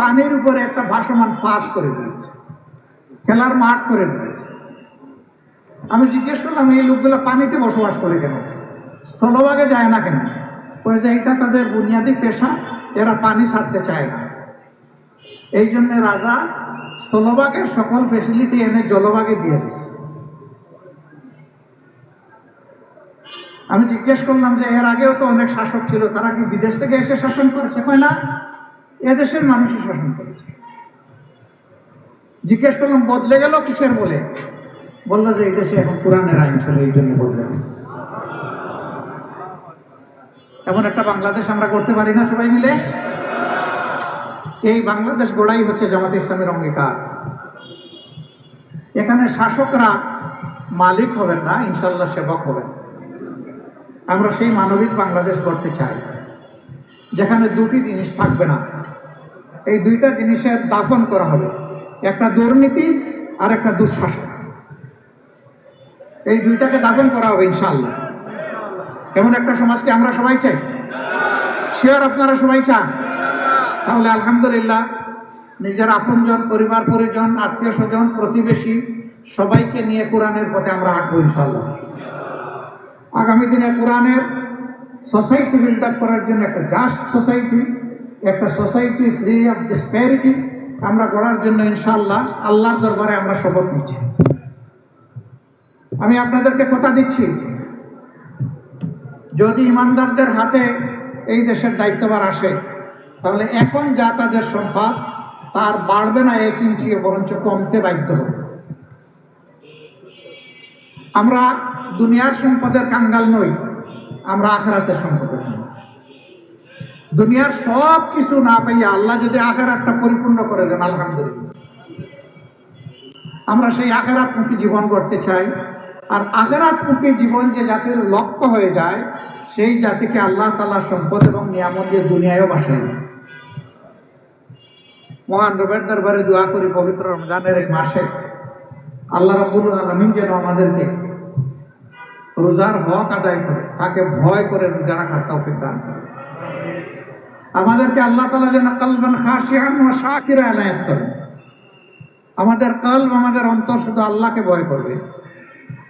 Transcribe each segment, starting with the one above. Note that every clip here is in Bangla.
পানির উপরে একটা ভাসমান পাত করে দিয়েছে। খেলার মাঠ করে দিয়েছে। আমি জিজ্ঞেস করলাম, এই লোকগুলো পানিতে বসবাস করে কেন? স্থলভাগে যায় না কেন? ওই যে এটা তাদের বুনিয়াদী পেশা, এরা পানি ছাড়তে চায় না। এই জন্য রাজা স্থলভাগের সকল ফেসিলিটি এনে জলভাগে দিয়ে দিছে। আমি জিজ্ঞেস করলাম যে, এর আগেও তো অনেক শাসক ছিল, তারা কি বিদেশ থেকে এসে শাসন করেছে? কয়, না এদেশের মানুষই শাসন করেছে। জিজ্ঞেস করলাম, বদলে গেল কিসের বলে? বলল যে এই দেশে এখন কোরআনের আইন চলে, এই জন্য বদলে গেছে। এমন একটা বাংলাদেশ আমরা করতে পারি না সবাই মিলে? এই বাংলাদেশ গোড়াই হচ্ছে জামাত ইসলামের অঙ্গীকার। এখানে শাসকরা মালিক হবেন না ইনশাল্লাহ সেবক হবেন। আমরা সেই মানবিক বাংলাদেশ গড়তে চাই। যেখানে দুটি জিনিস থাকবে না। এই দুইটা জিনিসের দাফন করা হবে। একটা দুর্নীতি আর একটা দুঃশাসন। এই দুইটাকে দাফন করা হবে ইনশাআল্লাহ। এমন একটা সমাজকে আমরা সবাই চাই। শিওর আপনারা সবাই চান? তাহলে আলহামদুলিল্লাহ, নিজের আপনজন, পরিবার, পরিজন, আত্মীয় স্বজন, প্রতিবেশী সবাইকে নিয়ে কোরআনের পথে আমরা হাঁটবো ইনশাল্লাহ আগামী দিনে কোরআনের সোসাইটি বিল্ড আপ করার জন্য একটা জাস্ট সোসাইটি একটা সোসাইটি ফ্রি অফ ডিসপ্যারিটি আমরা গড়ার জন্য ইনশাল্লাহ আল্লাহর দরবারে আমরা শপথ নিচ্ছি। আমি আপনাদেরকে কথা দিচ্ছি, যদি ইমানদারদের হাতে এই দেশের দায়িত্বভার আসে, তাহলে এখন যা তাদের সম্পদ, তার বাড়বে না এক ইঞ্চি বরঞ্চ কমতে বাধ্য হবে। আমরা দুনিয়ার সম্পদের কাঙ্গাল নই আমরা আখেরাতের সম্পদের কাঙ্গাল দুনিয়ার সব কিছু না পাইয়া আল্লাহ যদি আখেরাতটা পরিপূর্ণ করে দেন, আলহামদুলিল্লাহ। আমরা সেই আখেরাতমুখী জীবন গড়তে চাই। আর আখেরাতমুখী জীবন যে জাতির লক্ষ্য হয়ে যায়, সেই জাতিকে আল্লাহ তালা সম্পদ এবং নিয়ামত দিয়ে দুনিয়ায়ও বাসায় নেয় মহান রবের দরবারে দোয়া করি পবিত্র রমজানের এই মাসে। আল্লাহ রাবুল আলমিন যেন আমাদেরকে রোজার হক আদায় করে তাকে ভয় করে রোজা রাখার তৌফিক দান করে। আমাদেরকে আল্লাহ তালা যেন কালবান খাসিয়ান ও শাকিরা এলায়ত করেন। আমাদের কলব আমাদের অন্তর শুধু আল্লাহকে ভয় করবে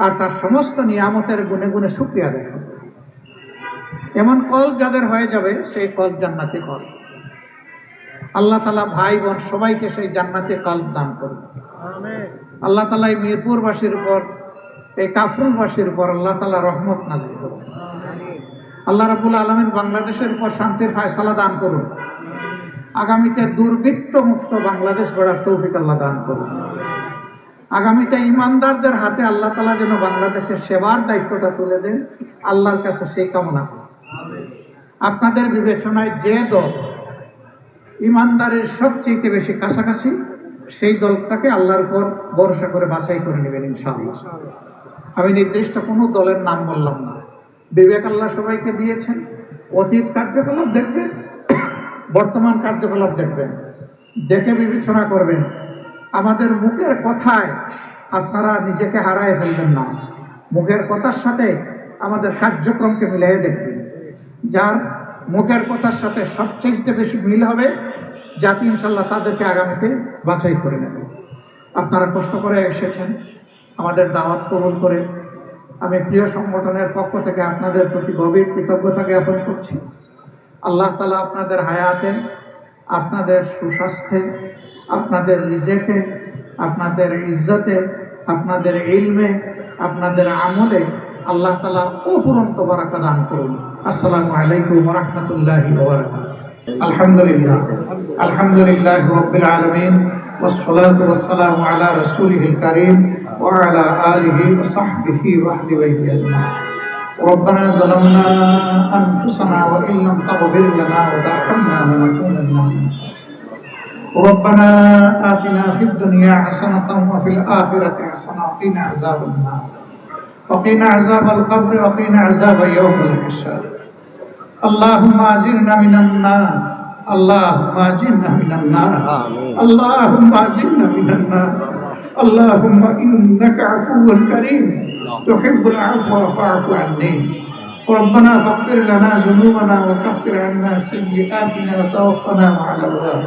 আর তার সমস্ত নিয়ামতের গুণে গুণে শুক্রিয়া আদায় করবে। এমন কল্প যাদের হয়ে যাবে সেই কল্প জান্নাতি কল্প আল্লাহ তালা ভাই বোন সবাইকে সেই জান্নাতে কল্প দান করবে আল্লাহ তালা এই মিরপুরবাসীর উপর এই কাফরুল কাফরুলবাসীর উপর আল্লাহ তালা রহমত নাজির করুন। আল্লাহ রাবুল আলমিন বাংলাদেশের উপর শান্তির ফায়সালা দান করুন। আগামীতে দুর্বৃত্ত মুক্ত বাংলাদেশ গড়ার তৌফিক আল্লাহ দান করুন। আগামীতে ইমানদারদের হাতে আল্লাহ তালা যেন বাংলাদেশের সেবার দায়িত্বটা তুলে দেন, আল্লাহর কাছে সেই কামনা করুন। আপনাদের বিবেচনায় যে দল ইমানদারের সবচেয়ে বেশি কাছাকাছি, সেই দলটাকে আল্লাহর উপর ভরসা করে বাছাই করে নেবেন ইনশাআল্লাহ। আমি নির্দিষ্ট কোনো দলের নাম বললাম না। বিবেক আল্লাহ সবাইকে দিয়েছেন। অতীত কার্যকলাপ দেখবেন, বর্তমান কার্যকলাপ দেখবেন। দেখে বিবেচনা করবেন। আমাদের মুখের কথায় আপনারা নিজেকে হারায় ফেলবেন না। মুখের কথার সাথে আমাদের কার্যক্রমকে মিলিয়ে দেখবেন। যার মুখের কথার সাথে সবচেয়ে বেশি মিল হবে জাতি ইনশাল্লাহ তাদেরকে আগামীতে বাছাই করে নেবে। আপনারা কষ্ট করে এসেছেন। আমাদের দাওয়াত কবল করে আমি প্রিয় সংগঠনের পক্ষ থেকে আপনাদের প্রতি গভীর কৃতজ্ঞতা জ্ঞাপন করছি। আল্লাহ তালা আপনাদের হায়াতে, আপনাদের সুস্বাস্থ্যে, আপনাদের রিজেকে, আপনাদের ইজ্জতে, আপনাদের ইলমে, আপনাদের আমলে আল্লাহ তালা অপুরন্ত বারাকা দান করুন। আসসালামু আলাইকুম রহমতুল্লাহ আলহামদুলিল্লাহ। আলহামদুলিল্লাহ রবিল আলমিন। ওসলাত ওসালাম আলা রসুল কারিম। وعلى آله وصحبه وأهل بيته أجمعين. ربنا ظلمنا أنفسنا وإن لم تغفر لنا وترحمنا لنكونن من ربنا آتنا في الدنيا حسنة وفي الآخرة حسنة وقنا عذاب النار. وقنا عذاب القبر وقنا عذاب يوم الحساب اللهم أجرنا من النار. اللهم أجرنا من النار. اللهم أجرنا من النار. اللهم إنك عفو كريم. تحب العفو فاعف عني. ربنا فاغفر لنا ذنوبنا وكفر عنا سيئاتنا وتوفنا مع الأبرار.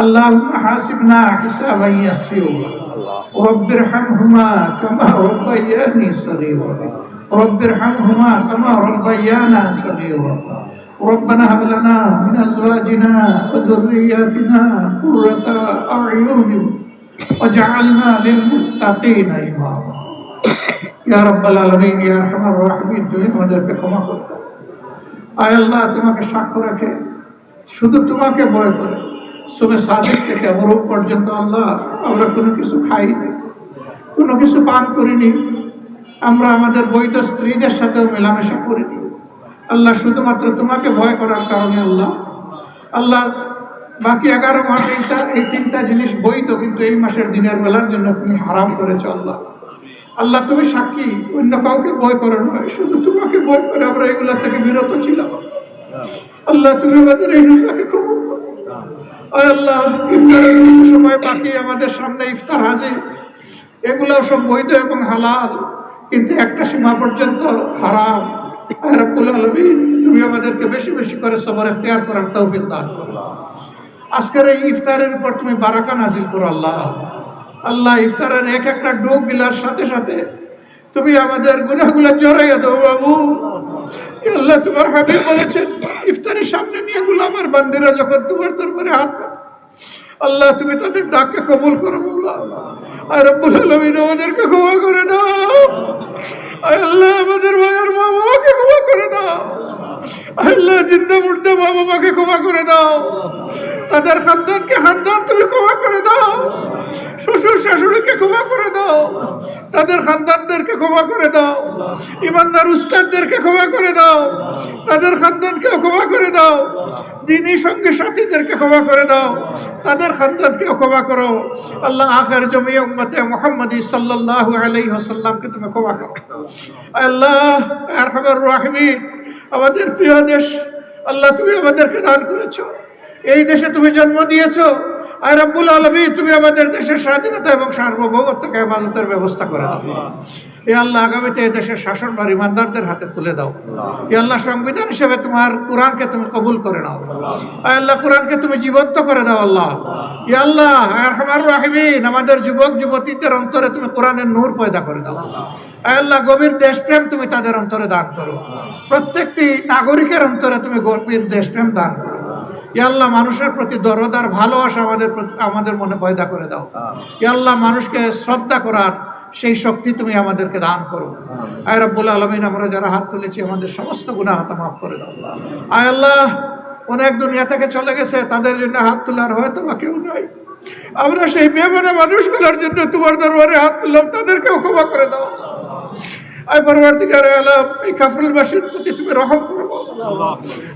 اللهم حاسبنا حسابا يسيرا. رب ارحمهما كما ربياني صغيرا. رب ارحمهما كما ربيانا صغيرا. ربنا هب لنا من أزواجنا وذرياتنا قرة أعين واجعلنا للمتقين اماما ইয়া রাব্বাল আলামিন ইয়া আরহামার রাহিমিন তুমি আমাদেরকে ক্ষমা করে দাও আয় আল্লাহ তোমাকে সাক্ষ্য রাখে শুধু তোমাকে ভয় করে সুবে সাদিক থেকে অমরূপ পর্যন্ত আল্লাহ আমরা কোনো কিছু খাইনি কোনো কিছু পান করিনি আমরা আমাদের বৈধ স্ত্রীদের সাথেও মেলামেশা করিনি আল্লাহ শুধুমাত্র তোমাকে ভয় করার কারণে আল্লাহ আল্লাহ বাকি এগারো মাস এইটা, এই তিনটা জিনিস বৈধ, কিন্তু এই মাসের দিনের বেলার জন্য তুমি হারাম করেছ আল্লাহ। আল্লাহ, তুমি সাক্ষী, অন্য কাউকে ভয় করো নয় শুধু তোমাকে ভয় করে আমরা এগুলা থেকে বিরত ছিলাম। আল্লাহ, তুমি আমাদের এই রোজাকে কবুল আল্লাহ, ইফতারের সময় বাকি, আমাদের সামনে ইফতার হাজির। এগুলো সব বৈধ এবং হালাল, কিন্তু একটা সীমা পর্যন্ত হারাম। তুমি আমাদেরকে বেশি বেশি করে সবার এখতিয়ার করার তৌফিক দান করো। আজকের এই ইফতারের উপর তুমি বারাকা নাজিল করো, আল্লাহ। আল্লাহ, ইফতারের এক একটা ডোক গিলার সাথে সাথে তুমি আমাদের গুনাহগুলো জড়াইয়া দাও, বাবু। আল্লাহ, তোমার হাবিব বলেছেন ইফতারের সামনে নিয়ে গুলামের বান্দিরা যখন তোমার দরবারে হাত আল্লাহ, তুমি তাদের ডাককে কবুল করো বৌলা আর রব্বুল আলামিন, আমাদেরকে ক্ষমা করে দাও। আল্লাহ, আমাদের ভাইয়ের মা বাবাকে ক্ষমা করে দাও। আল্লাহ জিন্দা মুর্দা মা বাবাকে ক্ষমা করে দাও। তাদের খানদানকে খানদান তুমি ক্ষমা করে দাও। শ্বশুর শাশুড়িকে ক্ষমা করে দাও। তাদের খানদানদেরকে ক্ষমা করে দাও। ইমানদার উস্তাদদেরকে ক্ষমা করে দাও। তাদের খানদানকেও ক্ষমা করে দাও। দিনী সঙ্গে সাথীদেরকে ক্ষমা করে দাও। তাদের খানদানকেও ক্ষমা করো। আল্লাহ আখের জমি উম্মতে মোহাম্মদী সাল্লাল্লাহু আলাইহি তুমি ক্ষমা করো। আল্লাহ আরহামার রাহিমিন। আমাদের প্রিয় দেশ, আল্লাহ তুমি আমাদেরকে দান করেছ। এই দেশে তুমি জন্ম দিয়েছ। আর রব্বুল আলমী তুমি আমাদের দেশের স্বাধীনতা এবং সার্বভৌমত্বকে হেফাজতের ব্যবস্থা করে দাও। এ আল্লাহ আগামীতে এই দেশের শাসন বা ইমানদারদের হাতে তুলে দাও। এ আল্লাহ সংবিধান হিসেবে তোমার কোরআনকে তুমি কবুল করে নাও। আয় আল্লাহ কোরআনকে তুমি জীবন্ত করে দাও আল্লাহ। ই আল্লাহ আরহামার রাহিমিন, আমাদের যুবক, যুবতীদের অন্তরে তুমি কোরআনের নূর পয়দা করে দাও। আল্লাহ গভীর দেশপ্রেম তুমি তাদের অন্তরে দান করো। প্রত্যেকটি নাগরিকের অন্তরে তুমি গভীর দেশপ্রেম দান করো। ই আল্লাহ মানুষের প্রতি দরদ আর ভালোবাসা আমাদের আমাদের মনে পয়দা করে দাও। ই আল্লাহ মানুষকে শ্রদ্ধা করার সেই শক্তি তুমি আমাদেরকে দান করো। আয় রব্বুল আলমিন আমরা যারা হাত তুলেছি আমাদের সমস্ত গুণা হাত মাফ করে দাও। আয় আল্লাহ অনেক দুনিয়া থেকে চলে গেছে তাদের জন্য হাত তোলার হয়তো বা কেউ নয় আমরা সেই বেমানা মানুষগুলোর জন্য তোমার দরবারে হাত তুললাম তাদেরকেও ক্ষমা করে দাও আয় পরবর্তীকারে আল্লাহ এই কাফরুলবাসীর প্রতি তুমি রহম করবো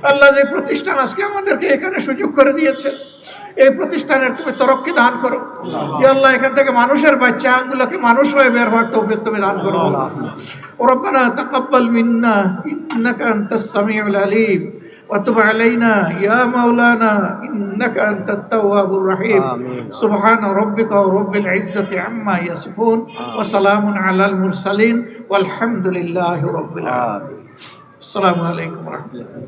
আল্লাহ যে প্রতিষ্ঠান আজকে আমাদেরকে এখানে সুযোগ করে দিয়েছে এই প্রতিষ্ঠানের তুমি তরক্কি দান করো ই আল্লাহ এখান থেকে মানুষের বাচ্চা গুলোকে মানুষ হয়ে বের হওয়ার তৌফিক তুমি দান করো ربنا تقبل منا انك انت السميع العليم وتب علينا يا مولانا إنك أنت التواب الرحيم. سبحان ربك رب العزة عما يصفون وسلام على المرسلين والحمد لله رب العالمين. السلام عليكم ورحمة الله.